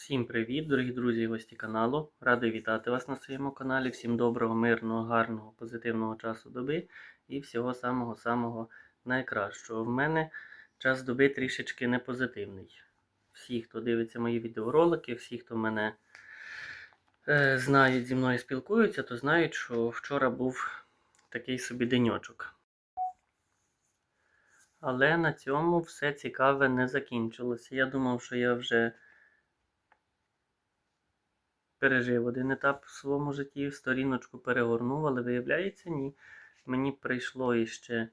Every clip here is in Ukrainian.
Всім привіт, дорогі друзі і гості каналу. Радий вітати вас на своєму каналі. Всім доброго, мирного, гарного, позитивного часу доби і всього самого-самого найкращого. В мене час доби трішечки не позитивний. Всі, хто дивиться мої відеоролики, всі, хто мене е, знають, зі мною спілкуються, то знають, що вчора був такий собі деньочок. Але на цьому все цікаве не закінчилося. Я думав, що я вже пережив один етап в своєму житті, сторіночку перегорнув, але виявляється, ні. Мені прийшло іще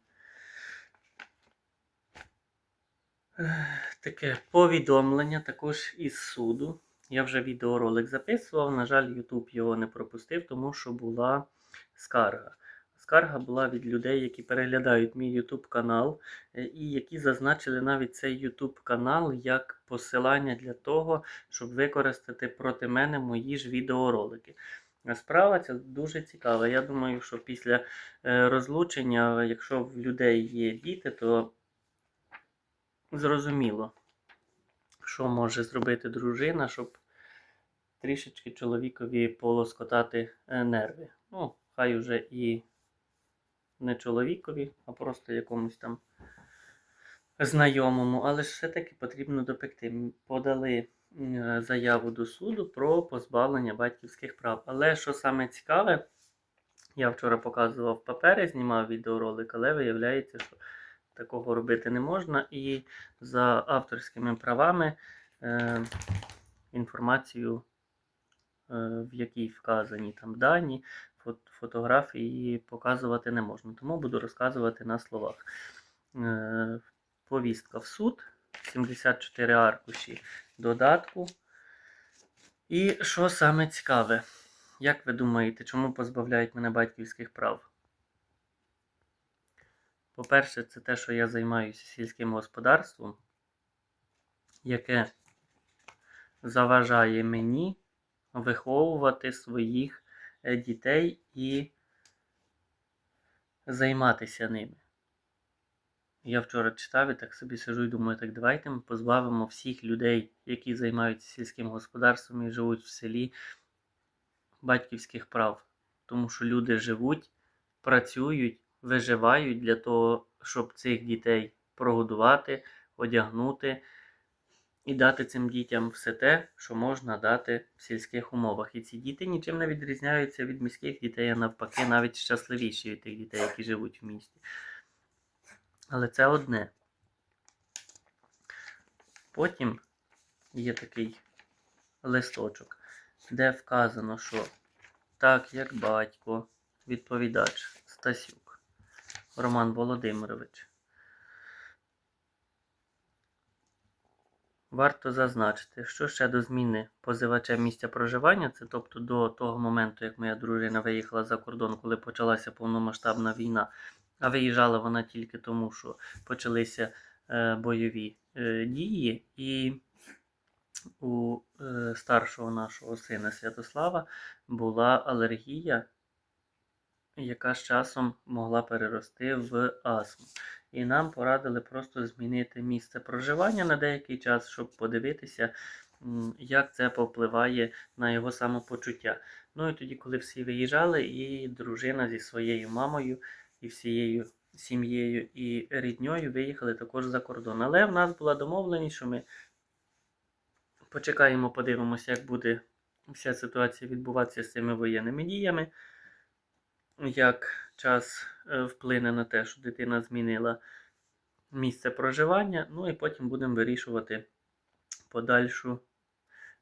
таке повідомлення також із суду. Я вже відеоролик записував. На жаль, YouTube його не пропустив, тому що була скарга. Скарга була від людей, які переглядають мій YouTube канал, е, і які зазначили навіть цей YouTube канал як посилання для того, щоб використати проти мене мої ж відеоролики. Справа ця дуже цікава. Я думаю, що після е, розлучення, якщо в людей є діти, то зрозуміло, що може зробити дружина, щоб трішечки чоловікові полоскотати е, нерви. Ну, хай уже і не чоловікові, а просто якомусь там знайомому, але ж все-таки потрібно допекти. Подали заяву до суду про позбавлення батьківських прав. Але що саме цікаве, я вчора показував папери, знімав відеоролик, але виявляється, що такого робити не можна. І за авторськими правами е, інформацію, е, в якій вказані там дані, фотографії показувати не можна. Тому буду розказувати на словах. Е, повістка в суд, 74 аркуші додатку. І що саме цікаве, як ви думаєте, чому позбавляють мене батьківських прав? По-перше, це те, що я займаюся сільським господарством, яке заважає мені виховувати своїх дітей і займатися ними. Я вчора читав і так собі сижу і думаю, так давайте ми позбавимо всіх людей, які займаються сільським господарством і живуть в селі, батьківських прав. Тому що люди живуть, працюють, виживають для того, щоб цих дітей прогодувати, одягнути і дати цим дітям все те, що можна дати в сільських умовах. І ці діти нічим не відрізняються від міських дітей, а навпаки, навіть щасливіші від тих дітей, які живуть в місті. Але це одне. Потім є такий листочок, де вказано, що так як батько, відповідач Стасюк Роман Володимирович. Варто зазначити, що ще до зміни позивача місця проживання, це тобто до того моменту, як моя дружина виїхала за кордон, коли почалася повномасштабна війна, а виїжджала вона тільки тому, що почалися е, бойові е, дії, і у е, старшого нашого сина Святослава була алергія, яка з часом могла перерости в астму. І нам порадили просто змінити місце проживання на деякий час, щоб подивитися, як це повпливає на його самопочуття. Ну і тоді, коли всі виїжджали, і дружина зі своєю мамою і всією сім'єю і рідньою виїхали також за кордон. Але в нас була домовленість, що ми почекаємо, подивимося, як буде вся ситуація відбуватися з цими воєнними діями, як час е, вплине на те, що дитина змінила місце проживання, ну і потім будемо вирішувати подальшу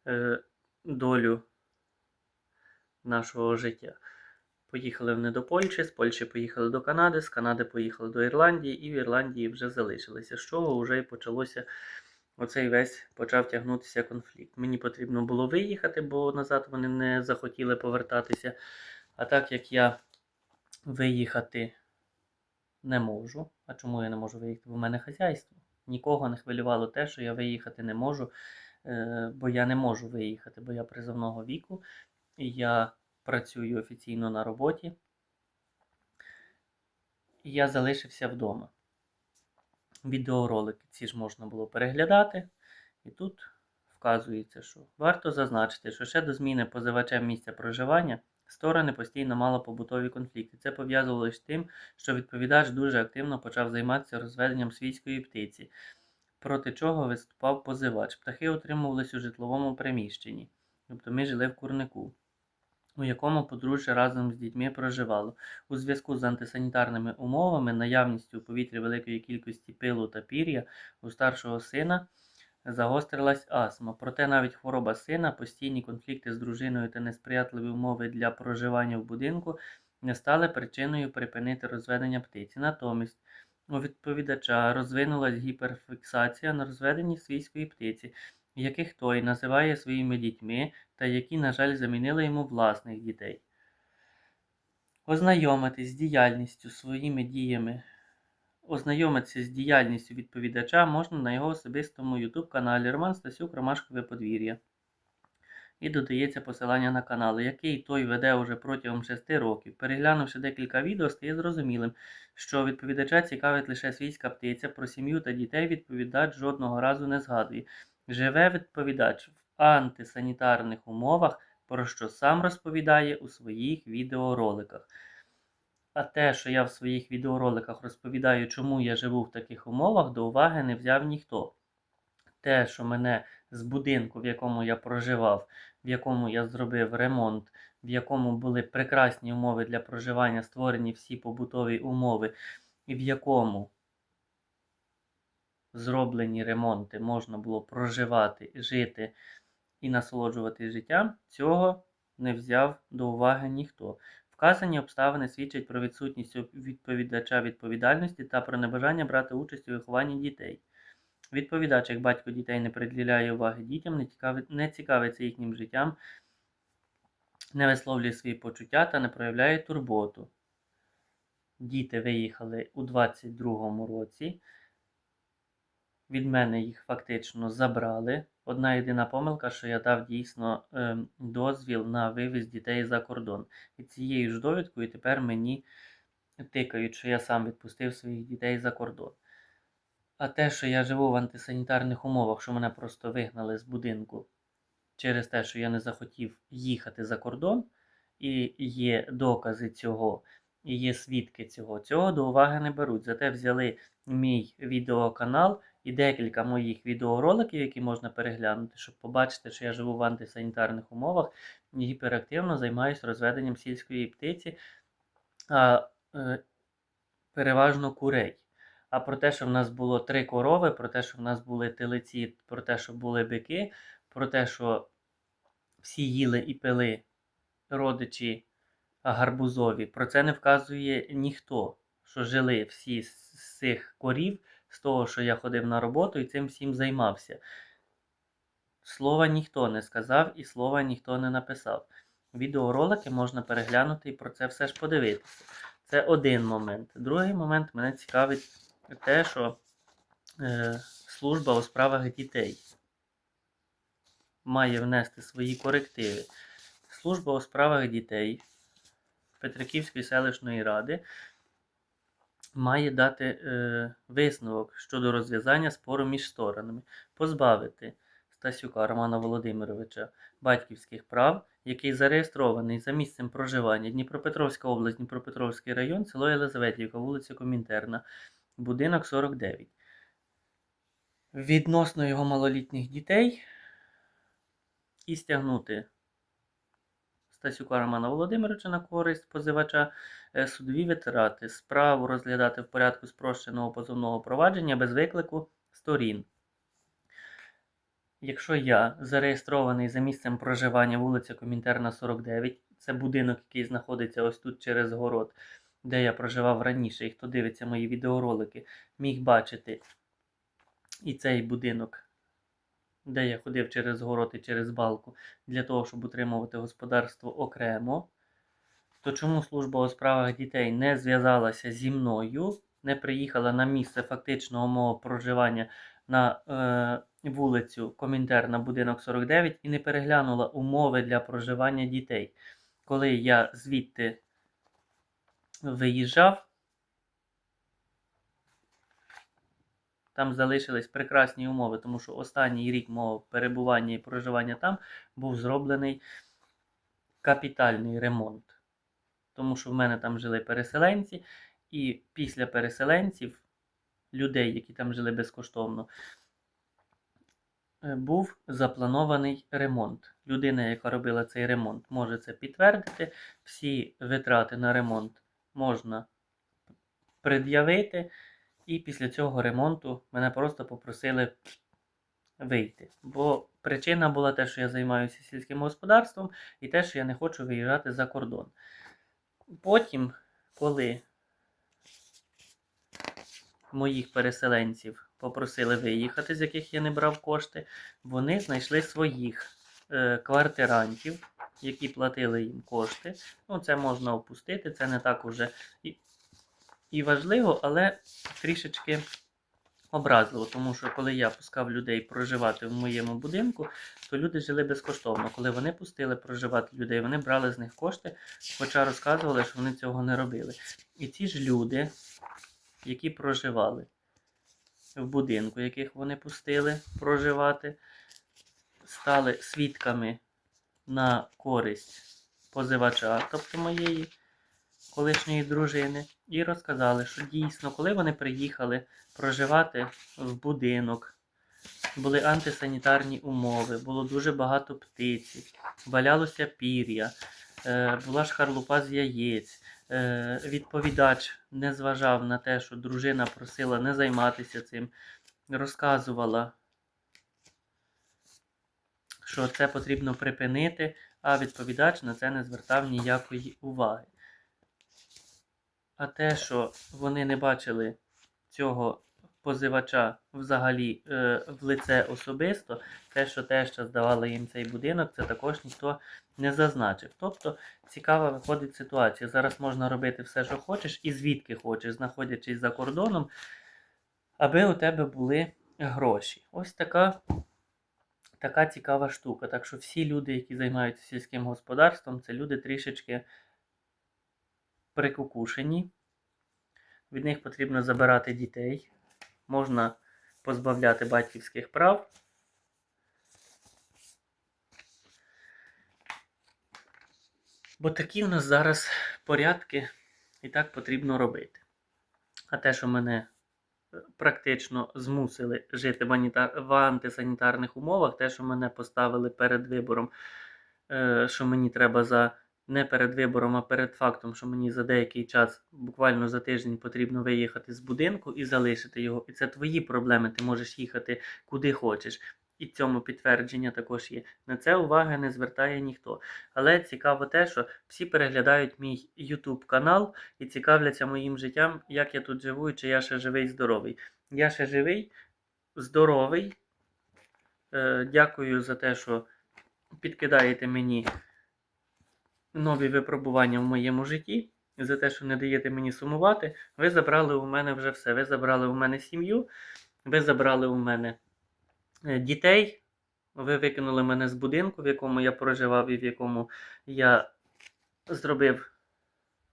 е, долю нашого життя. Поїхали вони до Польщі, з Польщі поїхали до Канади, з Канади поїхали до Ірландії, і в Ірландії вже залишилися. З чого вже і почалося оцей весь почав тягнутися конфлікт. Мені потрібно було виїхати, бо назад вони не захотіли повертатися. А так як я виїхати не можу. А чому я не можу виїхати? Бо в мене хазяйство. Нікого не хвилювало те, що я виїхати не можу, е, бо я не можу виїхати, бо я призовного віку, і я працюю офіційно на роботі. І я залишився вдома. Відеоролики ці ж можна було переглядати. І тут вказується, що варто зазначити, що ще до зміни позивачем місця проживання сторони постійно мали побутові конфлікти. Це пов'язувалося з тим, що відповідач дуже активно почав займатися розведенням свійської птиці, проти чого виступав позивач. Птахи утримувались у житловому приміщенні, тобто ми жили в курнику. У якому подружжя разом з дітьми проживало. У зв'язку з антисанітарними умовами, наявністю у повітрі великої кількості пилу та пір'я, у старшого сина загострилась астма. Проте навіть хвороба сина, постійні конфлікти з дружиною та несприятливі умови для проживання в будинку не стали причиною припинити розведення птиці. Натомість у відповідача розвинулась гіперфіксація на розведенні свійської птиці, яких той називає своїми дітьми та які, на жаль, замінили йому власних дітей. Ознайомитись з діяльністю своїми діями. Ознайомитися з діяльністю відповідача можна на його особистому YouTube каналі Роман Стасюк Ромашкове подвір'я. І додається посилання на канал, який той веде уже протягом 6 років. Переглянувши декілька відео, стає зрозумілим, що відповідача цікавить лише свійська птиця, про сім'ю та дітей відповідач жодного разу не згадує. Живе відповідач в антисанітарних умовах, про що сам розповідає у своїх відеороликах. А те, що я в своїх відеороликах розповідаю, чому я живу в таких умовах, до уваги не взяв ніхто. Те, що мене з будинку, в якому я проживав, в якому я зробив ремонт, в якому були прекрасні умови для проживання, створені всі побутові умови, і в якому зроблені ремонти можна було проживати, жити і насолоджувати життям, цього не взяв до уваги ніхто. Вказані обставини свідчать про відсутність відповідача відповідальності та про небажання брати участь у вихованні дітей. Відповідач, як батько дітей не приділяє уваги дітям, не, цікавить, не цікавиться їхнім життям, не висловлює свої почуття та не проявляє турботу. Діти виїхали у 22-му році. Від мене їх фактично забрали. Одна єдина помилка, що я дав дійсно е, дозвіл на вивіз дітей за кордон. І цією ж довідкою тепер мені тикають, що я сам відпустив своїх дітей за кордон. А те, що я живу в антисанітарних умовах, що мене просто вигнали з будинку через те, що я не захотів їхати за кордон, і є докази цього, і є свідки цього, цього до уваги не беруть. Зате взяли мій відеоканал і декілька моїх відеороликів, які можна переглянути, щоб побачити, що я живу в антисанітарних умовах і гіперактивно займаюся розведенням сільської птиці, а е, переважно курей. А про те, що в нас було три корови, про те, що в нас були телеці, про те, що були бики, про те, що всі їли і пили родичі гарбузові, про це не вказує ніхто, що жили всі з цих корів, з того, що я ходив на роботу і цим всім займався. Слова ніхто не сказав і слова ніхто не написав. Відеоролики можна переглянути і про це все ж подивитися. Це один момент. Другий момент мене цікавить те, що е, служба у справах дітей має внести свої корективи. Служба у справах дітей Петриківської селищної ради має дати е, висновок щодо розв'язання спору між сторонами, позбавити Стасюка Романа Володимировича батьківських прав, який зареєстрований за місцем проживання Дніпропетровська область, Дніпропетровський район, село Єлизаветівка, вулиця Комінтерна, будинок 49. Відносно його малолітніх дітей і стягнути Стасюка Романа Володимировича на користь позивача е, судові витрати, справу розглядати в порядку спрощеного позовного провадження без виклику сторін. Якщо я зареєстрований за місцем проживання вулиця Комінтерна, 49, це будинок, який знаходиться ось тут через город, де я проживав раніше, і хто дивиться мої відеоролики, міг бачити і цей будинок, де я ходив через город і через балку, для того, щоб утримувати господарство окремо, то чому служба у справах дітей не зв'язалася зі мною, не приїхала на місце фактичного мого проживання на е, вулицю Комінтерна, будинок 49, і не переглянула умови для проживання дітей. Коли я звідти виїжджав, Там залишились прекрасні умови, тому що останній рік мого перебування і проживання там був зроблений капітальний ремонт. Тому що в мене там жили переселенці, і після переселенців, людей, які там жили безкоштовно, е, був запланований ремонт. Людина, яка робила цей ремонт, може це підтвердити. Всі витрати на ремонт можна пред'явити. І після цього ремонту мене просто попросили вийти. Бо причина була те, що я займаюся сільським господарством, і те, що я не хочу виїжджати за кордон. Потім, коли моїх переселенців попросили виїхати, з яких я не брав кошти, вони знайшли своїх е, квартирантів, які платили їм кошти. Ну, це можна опустити, це не так уже і важливо, але трішечки образливо, тому що коли я пускав людей проживати в моєму будинку, то люди жили безкоштовно. Коли вони пустили проживати людей, вони брали з них кошти, хоча розказували, що вони цього не робили. І ті ж люди, які проживали в будинку, яких вони пустили проживати, стали свідками на користь позивача, тобто моєї колишньої дружини, і розказали, що дійсно, коли вони приїхали проживати в будинок, були антисанітарні умови, було дуже багато птиці, валялося пір'я, е, була шкарлупа з яєць. Е, Відповідач не зважав на те, що дружина просила не займатися цим, розказувала, що це потрібно припинити, а відповідач на це не звертав ніякої уваги. А те, що вони не бачили цього позивача взагалі е, в лице особисто, те, що теща здавала їм цей будинок, це також ніхто не зазначив. Тобто цікава виходить ситуація. Зараз можна робити все, що хочеш, і звідки хочеш, знаходячись за кордоном, аби у тебе були гроші. Ось така. Така цікава штука. Так що всі люди, які займаються сільським господарством, це люди трішечки прикукушені. Від них потрібно забирати дітей. Можна позбавляти батьківських прав. Бо такі в нас зараз порядки і так потрібно робити. А те, що мене е, практично змусили жити в, аніта- в антисанітарних умовах, те, що мене поставили перед вибором, е, що мені треба за не перед вибором, а перед фактом, що мені за деякий час, буквально за тиждень, потрібно виїхати з будинку і залишити його. І це твої проблеми, ти можеш їхати куди хочеш. І цьому підтвердження також є. На це уваги не звертає ніхто. Але цікаво те, що всі переглядають мій YouTube канал і цікавляться моїм життям, як я тут живу і чи я ще живий, здоровий. Я ще живий, здоровий. Е, дякую за те, що підкидаєте мені нові випробування в моєму житті. За те, що не даєте мені сумувати, ви забрали у мене вже все. Ви забрали у мене сім'ю, ви забрали у мене е, дітей, ви викинули мене з будинку, в якому я проживав і в якому я зробив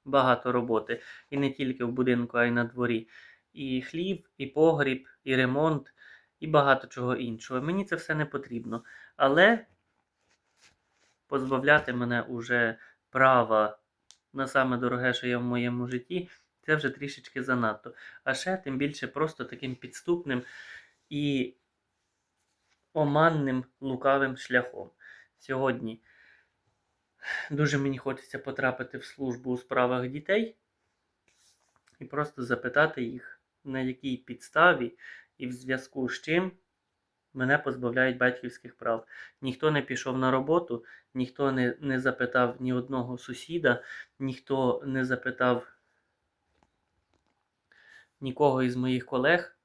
багато роботи. І не тільки в будинку, а й на дворі. І хліб, і погріб, і ремонт, і багато чого іншого. Мені це все не потрібно. Але позбавляти мене уже права на саме дороге, що є в моєму житті, це вже трішечки занадто. А ще тим більше просто таким підступним і оманним лукавим шляхом. Сьогодні дуже мені хочеться потрапити в службу у справах дітей і просто запитати їх, на якій підставі і в зв'язку з чим мене позбавляють батьківських прав. Ніхто не пішов на роботу, ніхто не, не запитав ні одного сусіда, ніхто не запитав нікого із моїх колег,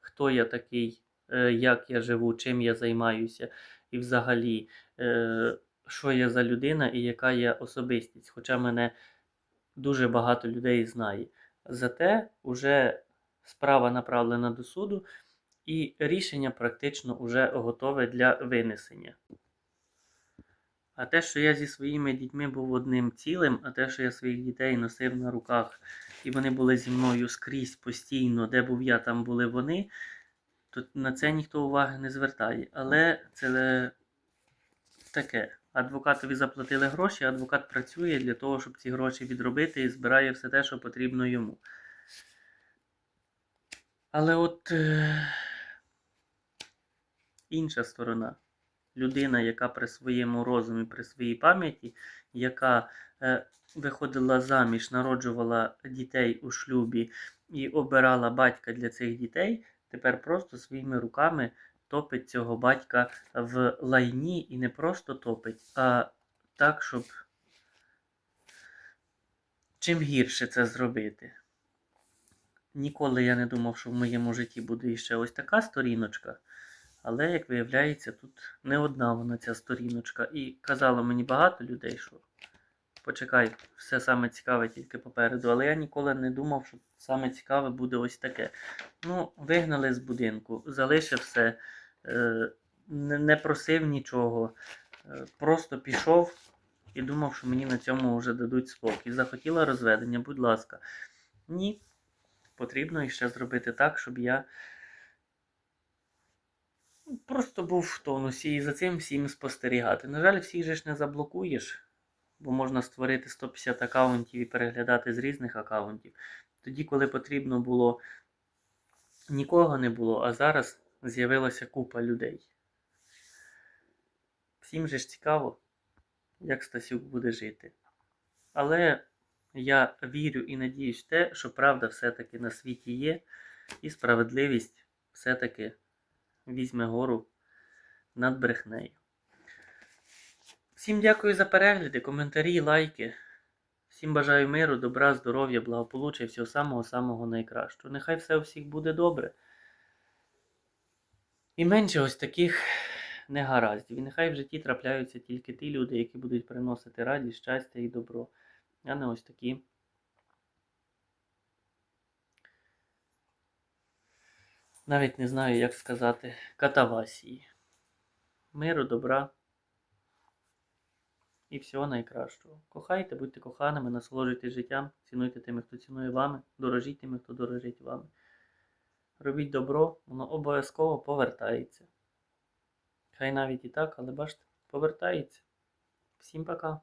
хто я такий, е, як я живу, чим я займаюся, і взагалі, е, що я за людина і яка я особистість. Хоча мене дуже багато людей знає. Зате вже справа направлена до суду, і рішення практично вже готове для винесення. А те, що я зі своїми дітьми був одним цілим, а те, що я своїх дітей носив на руках, і вони були зі мною скрізь постійно, де був я, там були вони, то на це ніхто уваги не звертає. Але це таке. Адвокатові заплатили гроші, адвокат працює для того, щоб ці гроші відробити і збирає все те, що потрібно йому. Але от е... інша сторона. Людина, яка при своєму розумі, при своїй пам'яті, яка е, виходила заміж, народжувала дітей у шлюбі і обирала батька для цих дітей, тепер просто своїми руками топить цього батька в лайні і не просто топить, а так, щоб чим гірше це зробити. Ніколи я не думав, що в моєму житті буде іще ось така сторіночка. Але, як виявляється, тут не одна вона ця сторіночка. І казало мені багато людей, що почекай, все саме цікаве тільки попереду. Але я ніколи не думав, що саме цікаве буде ось таке. Ну, вигнали з будинку, залишив все, е, не, просив нічого, е, просто пішов і думав, що мені на цьому вже дадуть спокій. Захотіла розведення, будь ласка. Ні. Потрібно іще зробити так, щоб я просто був в тонусі і за цим всім спостерігати. На жаль, всіх же ж не заблокуєш, бо можна створити 150 аккаунтів і переглядати з різних аккаунтів. Тоді, коли потрібно було, нікого не було, а зараз з'явилася купа людей. Всім же ж цікаво, як Стасюк буде жити. Але я вірю і надіюсь в те, що правда все-таки на світі є, і справедливість все-таки візьме гору над брехнею. Всім дякую за перегляди, коментарі, лайки. Всім бажаю миру, добра, здоров'я, благополуччя і всього самого-самого найкращого. Нехай все у всіх буде добре. І менше ось таких негараздів. І нехай в житті трапляються тільки ті люди, які будуть приносити радість, щастя і добро, а не ось такі. Навіть не знаю, як сказати, катавасії. Миру, добра і всього найкращого. Кохайте, будьте коханими, насолоджуйтесь життям, цінуйте тими, хто цінує вами, дорожіть тими, хто дорожить вами. Робіть добро, воно обов'язково повертається. Хай навіть і так, але бачите, повертається. Всім пока.